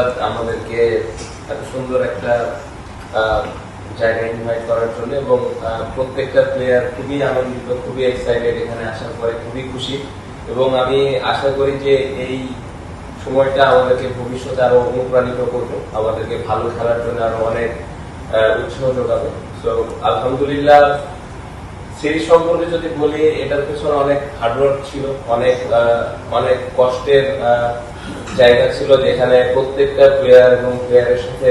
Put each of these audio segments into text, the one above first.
ধন্যবাদ আমাদেরকে এত সুন্দর একটা আহ, জায়গায় ইনভাইট করার জন্য এবং প্রত্যেকটা প্লেয়ার খুবই আনন্দিত খুবই এক্সাইটেড এখানে আসার পরে খুবই খুশি। এবং আমি আশা করি যে এই সময়টা আমাদেরকে ভবিষ্যতে আরও অনুপ্রাণিত করবে আমাদেরকে ভালো খেলার জন্য আরও অনেক উৎসাহ যোগাবে। তো আলহামদুলিল্লাহ সিরিজ সম্পর্কে যদি বলি এটার পেছনে অনেক হার্ডওয়ার্ক ছিল অনেক অনেক কষ্টের জায়গা ছিল যেখানে প্রত্যেকটা প্লেয়ার এবং প্লেয়ারের সাথে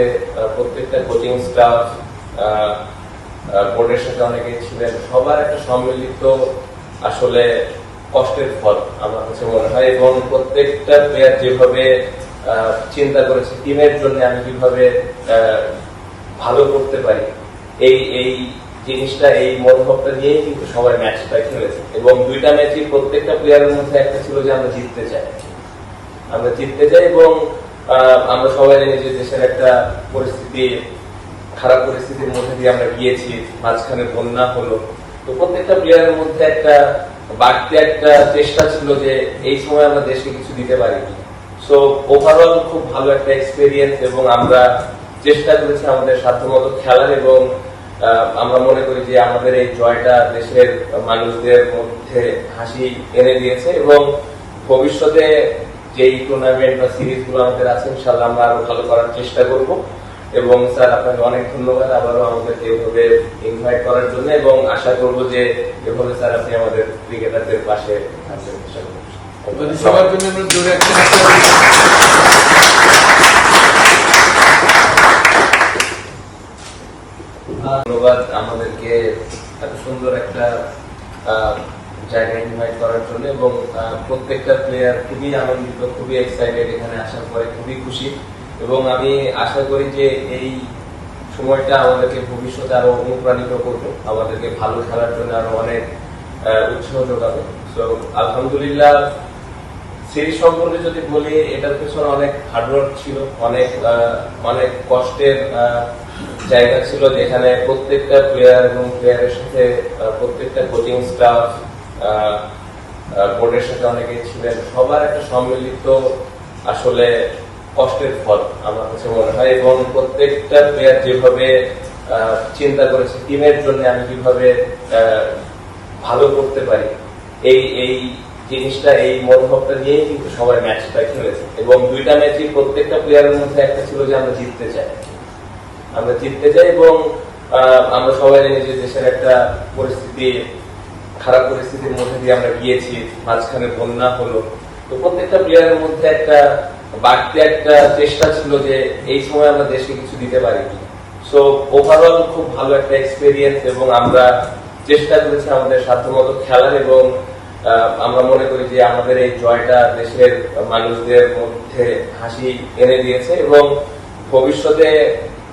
প্রত্যেকটা কোচিং স্টাফ বোর্ডের সাথে অনেকে ছিলেন। সবার একটা সম্মিলিত আসলে কষ্টের ফল আমার কাছে মনে হয় এবং প্রত্যেকটা প্লেয়ার যেভাবে চিন্তা করেছে টিমের জন্য আমি কীভাবে ভালো করতে পারি, এই এই জিনিসটা, এই মনোভাবটা নিয়েই কিন্তু সবাই ম্যাচটা খেলেছে। এবং দুইটা ম্যাচই প্রত্যেকটা প্লেয়ারের মধ্যে একটা ছিল যে আমরা জিততে চাই। আমরা জিততে চাই এবং আমরা সবাই জানি যে দেশের একটা পরিস্থিতি, খারাপ পরিস্থিতির মধ্যে দিয়ে আমরা গিয়েছি, মাঝখানে বন্যা হলো। তো প্রত্যেকটা প্লেয়ারের মধ্যে একটা, বাড়তি একটা চেষ্টা ছিল যে এই সময় আমরা দেশকে কিছু দিতে পারি সো ওভারঅল খুব ভালো একটা এক্সপিরিয়েন্স এবং আমরা চেষ্টা করেছি আমাদের সাধ্যমতো খেলার এবং আমরা মনে করি যে আমাদের এই জয়টা দেশের মানুষদের মধ্যে হাসি এনে দিয়েছে এবং ভবিষ্যতে যেই টুর্নামেন্ট বা সিরিজগুলো আমাদের আছে ইনশাল্লাহ আমরা আরও ভালো করার চেষ্টা করব। এবং স্যার আপনাকে অনেক ধন্যবাদ আবারও আমাদেরকে এভাবে ইনভাইট করার জন্য এবং আশা করব যে এভাবে স্যার আপনি আমাদের ক্রিকেটারদের পাশে থাকবেন। সবার জন্য আমরা জোরে ধন্যবাদ আমাদেরকে এত সুন্দর একটা আহ, জায়গায় ইনভাইট করার জন্য এবং প্রত্যেকটা প্লেয়ার খুবই আনন্দিত, খুবই এক্সাইটেড এখানে আসার পরে খুবই খুশি। এবং আমি আশা করি যে এই সময়টা আমাদেরকে ভবিষ্যতে আরও অনুপ্রাণিত করবে, আমাদেরকে ভালো খেলার জন্য আরও অনেক উৎসাহ যোগাবে। তো আলহামদুলিল্লাহ সিরিজ সম্পর্কে যদি বলি, এটার পেছনে অনেক হার্ডওয়ার্ক ছিল, অনেক অনেক কষ্টের জায়গা ছিল যেখানে প্রত্যেকটা প্লেয়ার এবং প্লেয়ারের সাথে প্রত্যেকটা কোচিং স্টাফ বোর্ডের সাথে অনেকে ছিলেন। সবার একটা সম্মিলিত আসলে কষ্টের ফল আমার কাছে মনে হয় এবং প্রত্যেকটা প্লেয়ার যেভাবে চিন্তা করেছে টিমের জন্য আমি কীভাবে ভালো করতে পারি, এই এই জিনিসটা, এই মনোভাবটা নিয়েই কিন্তু সবাই ম্যাচটা খেলেছে। এবং দুইটা ম্যাচই প্রত্যেকটা প্লেয়ারের মধ্যে একটা ছিল যে আমরা জিততে চাই। আমরা জিততে চাই এবং আমরা সবাই জানি যে দেশের একটা পরিস্থিতি খারাপ পরিস্থিতির মধ্যে দিয়ে আমরা গিয়েছি, মাঝখানে বন্যা হলো। তো প্রত্যেকটা প্লেয়ারের মধ্যে একটা, বাড়তি একটা চেষ্টা ছিল যে এই সময় আমরা দেশকে কিছু দিতে পারি। সো ওভারঅল খুব ভালো একটা এক্সপিরিয়েন্স এবং আমরা চেষ্টা করেছি আমাদের সাধ্যমতো খেলার এবং আমরা মনে করি যে আমাদের এই জয়টা দেশের মানুষদের মধ্যে হাসি এনে দিয়েছে এবং ভবিষ্যতে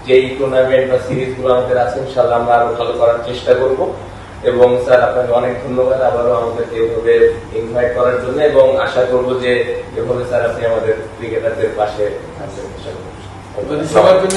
যেই টুর্নামেন্ট বা সিরিজগুলো আমাদের আছে ইনশাল্লাহ আমরা আরও ভালো করার চেষ্টা করব। এবং স্যার, আপনাকে অনেক ধন্যবাদ আবারও আমাদেরকে এভাবে ইনভাইট করার জন্য এবং আশা করব যে এভাবে স্যার, আপনি আমাদের ক্রিকেটারদের পাশে থাকবেন। সবার জন্য